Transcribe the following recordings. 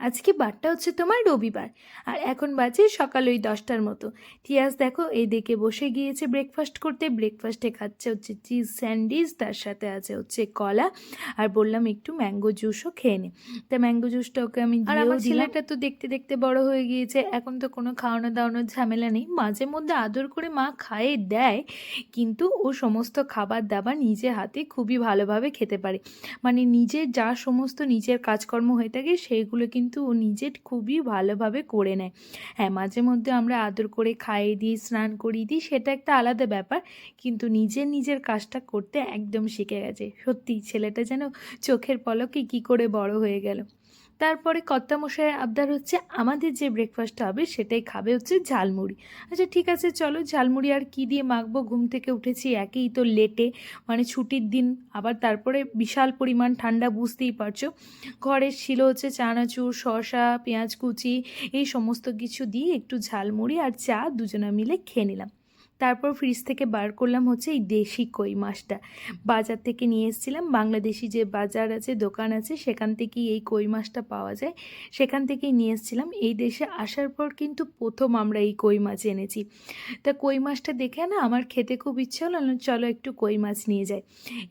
আজকে বারটা হচ্ছে তোমার রবিবার আর এখন বাজে সকাল ওই দশটার মতো। তিয়াস দেখো এই দিকে বসে গিয়েছে ব্রেকফাস্ট করতে ব্রেকফাস্টে খাচ্ছে হচ্ছে চিজ স্যান্ডউইচ তার সাথে আছে হচ্ছে কলা আর বললাম একটু ম্যাঙ্গো জুসও খেয়ে নে। তা ম্যাঙ্গো জুসটা ওকে আমি আর আমার ছেলেটা তো দেখতে দেখতে বড় হয়ে গিয়েছে এখন তো কোনো খাওয়ানো দাওয়ানোর ঝামেলা নেই। মাঝে মধ্যে আদর করে মা খায়ে দেয় কিন্তু ও সমস্ত খাবার দাবার নিজে হাতে খুবই ভালোভাবে খেতে পারে। মানে নিজের যা সমস্ত নিজের কাজকর্ম হয়ে থাকে সেইগুলো কিন্তু ও নিজের খুবই ভালোভাবে করে নেয়। হ্যাঁ মাঝে মধ্যে আমরা আদর করে খাইয়ে দিই, স্নান করিয়ে দিই, সেটা একটা আলাদা ব্যাপার। কিন্তু নিজের নিজের কাজটা করতে একদম শিখে গেছে। সত্যি, ছেলেটা যেন চোখের পলকে কী করে বড় হয়ে গেল। তারপরে কর্তামশাই আবদার হচ্ছে আমাদের যে ব্রেকফাস্টটা হবে সেটাই খাবে হচ্ছে ঝালমুড়ি। আচ্ছা ঠিক আছে, চলো ঝালমুড়ি আর কী দিয়ে মাখবো? ঘুম থেকে উঠেছি একেই তো লেটে মানে ছুটির দিন, আবার তারপরে বিশাল পরিমাণ ঠান্ডা, বুঝতেই পারছ। ঘরে ছিল হচ্ছে চানাচুর, শসা, পেঁয়াজ কুচি, এই সমস্ত কিছু দিয়ে একটু ঝালমুড়ি আর চা দুজনা মিলে খেয়ে নিলাম। তারপর ফ্রিজ থেকে বার করলাম হচ্ছে এই দেশি কই মাছটা। বাজার থেকে নিয়ে এসেছিলাম, বাংলাদেশি যে বাজার আছে, দোকান আছে, সেখান থেকেই এই কই মাছটা পাওয়া যায়। সেখান থেকেই নিয়ে এসেছিলাম। এই দেশে আসার পর কিন্তু প্রথম আমরা এই কই মাছ এনেছি। তা কই মাছটা দেখে না আমার খেতে খুব ইচ্ছে হলো চলো একটু কই মাছ নিয়ে যাই।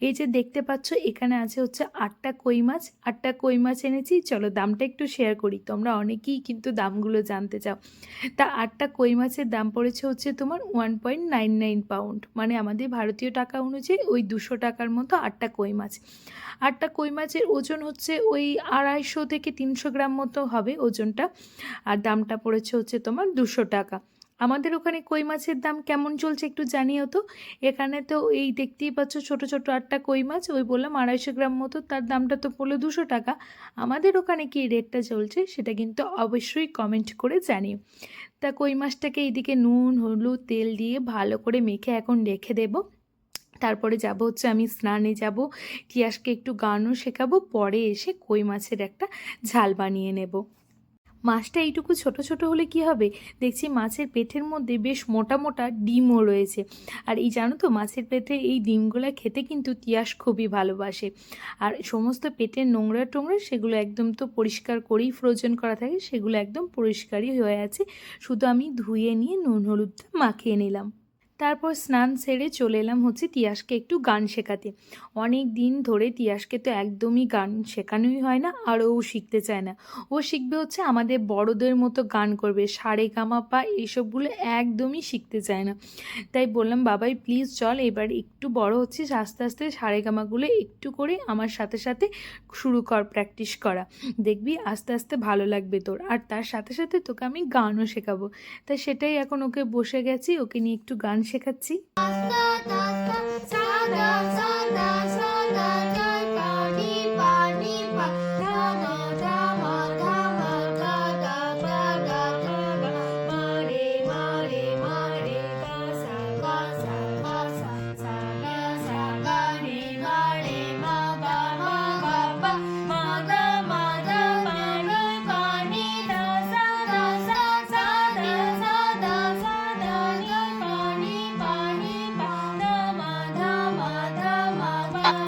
এই যে দেখতে পাচ্ছ, এখানে আছে হচ্ছে আটটা কই মাছ। আটটা কই মাছ এনেছি, চলো দামটা একটু শেয়ার করি। তোমরা অনেকেই কিন্তু দামগুলো জানতে চাও। তা আটটা কই মাছের দাম পড়েছে হচ্ছে তোমার one point nine nine pound. মানে আমাদের ভারতীয় টাকা অনুযায়ী ওই দুশো টাকার মতো আটটা কই মাছ। আটটা কই মাছের ওজন হচ্ছে ওই আড়াইশো থেকে তিনশো গ্রাম মতো হবে ওজনটা। আর দামটা পড়েছে হচ্ছে তোমার দুশো টাকা। আমাদের ওখানে কই মাছের দাম কেমন চলছে একটু জানিও তো? এখানে তো এই দেখতেই পাচ্ছ ছোট ছোট আটটা কই মাছ, ওই বললাম আড়াইশো গ্রাম মতো, তার দামটা তো পড়ল দুশো টাকা। আমাদের ওখানে কি রেটটা চলছে সেটা কিন্তু অবশ্যই কমেন্ট করে জানিও। তা কই মাছটাকে এইদিকে নুন, হলুদ, তেল দিয়ে ভালো করে মেখে এখন রেখে দেবো। তারপরে যাব হচ্ছে আমি স্নানে যাব তিয়াসকে একটু গানও শেখাবো, পরে এসে কই মাছের একটা ঝাল বানিয়ে নেব। মাছটা এইটুকু ছোট ছোট হলে কি হবে? দেখছি মাছের পেটের মধ্যে বেশ মোটা মোটা ডিমও রয়েছে। আর এই জানো তো, মাছের পেটে এই ডিমগুলো খেতে কিন্তু তিয়াস খুবই ভালোবাসে। আর সমস্ত পেটের নোংরা টোংরা সেগুলো একদম তো পরিষ্কার করেই ফ্রোজেন করা থাকে, সেগুলো একদম পরিষ্কারই হয়ে আছে। শুধু আমি ধুয়ে নিয়ে নুন, হলুদটা মাখিয়ে নিলাম। তারপর স্নান সেরে চলে এলাম হচ্ছে তিয়াসকে একটু গান শেখাতে। অনেক দিন ধরে তিয়াসকে তো একদমই গান শেখানোই হয় না, আর ও শিখতে চায় না। ও শিখবে হচ্ছে আমাদের বড়দের মতো গান করবে, সারে গামা পা এইসবগুলো একদমই শিখতে চায় না। তাই বললাম, বাবাই প্লিজ চল এবার একটু বড় হচ্ছিস, আস্তে আস্তে সারে গামাগুলো একটু করে আমার সাথে সাথে শুরু কর প্র্যাকটিস করা। দেখবি আস্তে আস্তে ভালো লাগবে তোর। আর তার সাথে সাথে তোকে আমি গানও শেখাবো। তাই সেটাই এখন ওকে বসে গেছি, ওকে নিয়ে একটু গান শেখাচ্ছি।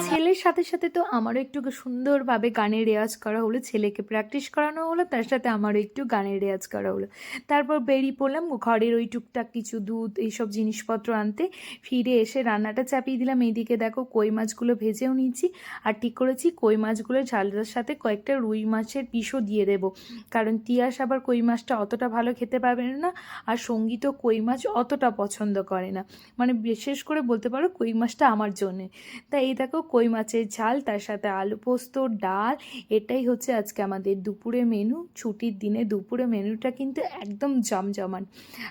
ছেলের সাথে সাথে তো আমারও একটু সুন্দরভাবে গানের রেওয়াজ করা হলো, ছেলেকে প্র্যাকটিস করানো হলো, তার সাথে আমারও একটু গানের রেওয়াজ করা হলো। তারপর বেরিয়ে পড়লাম, ঘরের ওই টুকটাক কিছু দুধ, এইসব জিনিসপত্র আনতে। ফিরে এসে রান্নাটা চাপিয়ে দিলাম এইদিকে দেখো কই মাছগুলো ভেজেও নিয়েছি আর ঠিক করেছি, কই মাছগুলো ঝালটার সাথে কয়েকটা রুই মাছের পিসও দিয়ে দেবো। কারণ তিয়াস আবার কই মাছটা অতটা ভালো খেতে পারবে না, আর সঙ্গীতও কই মাছ অতটা পছন্দ করে না। মানে বিশেষ করে বলতে পারো কই মাছটা আমার জন্যে। তাই এই দেখো কই মাছের ঝাল, তার সাথে আলু পোস্ত, ডাল, এটাই হচ্ছে আজকে আমাদের দুপুরে মেনু ছুটির দিনে দুপুরে মেনুটা কিন্তু একদম জমজমান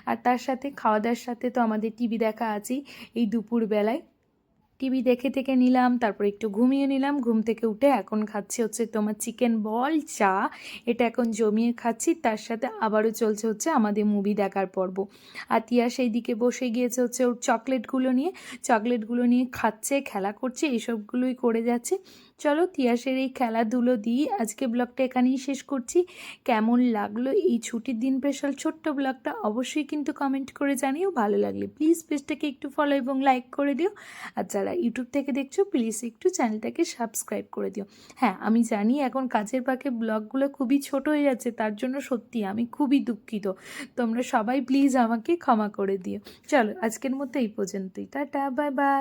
আর তার সাথে, খাওয়া দাওয়ার সাথে তো আমাদের টিভি দেখা আছেই, এই দুপুরবেলায়। টিভি দেখে থেকে নিলাম, তারপর একটু ঘুমিয়ে নিলাম, ঘুম থেকে উঠে এখন খাচ্ছি হচ্ছে তোমার চিকেন বল চা। এটা এখন জমিয়ে খাচ্ছি, তার সাথে আবারও চলছে হচ্ছে আমাদের মুভি দেখার পর্ব। আতিয়া তিয়া সেই দিকে বসে গিয়েছে হচ্ছে ওর চকলেটগুলো নিয়ে চকলেটগুলো নিয়ে খাচ্ছে, খেলা করছে, এইসবগুলোই করে যাচ্ছে। চলো তিয়াসের এই খেলাধুলো দিয়ে আজকে ব্লগটা এখানেই শেষ করছি। কেমন লাগল এই ছুটির দিন স্পেশাল ছোট্ট ব্লগটা অবশ্যই কিন্তু কমেন্ট করে জানিও। ভালো লাগলে প্লিজ পেজটাকে একটু ফলো এবং লাইক করে দিও। আর যারা ইউটিউব থেকে দেখছ প্লিজ একটু চ্যানেলটাকে সাবস্ক্রাইব করে দিও। হ্যাঁ আমি জানি এখন কাজের পাকে ব্লগগুলো খুবই ছোট হয়ে যাচ্ছে, তার জন্য সত্যি আমি খুবই দুঃখিত। তোমরা সবাই প্লিজ আমাকে ক্ষমা করে দিও। চলো, আজকের মতো এই পর্যন্তই। Tata bye bye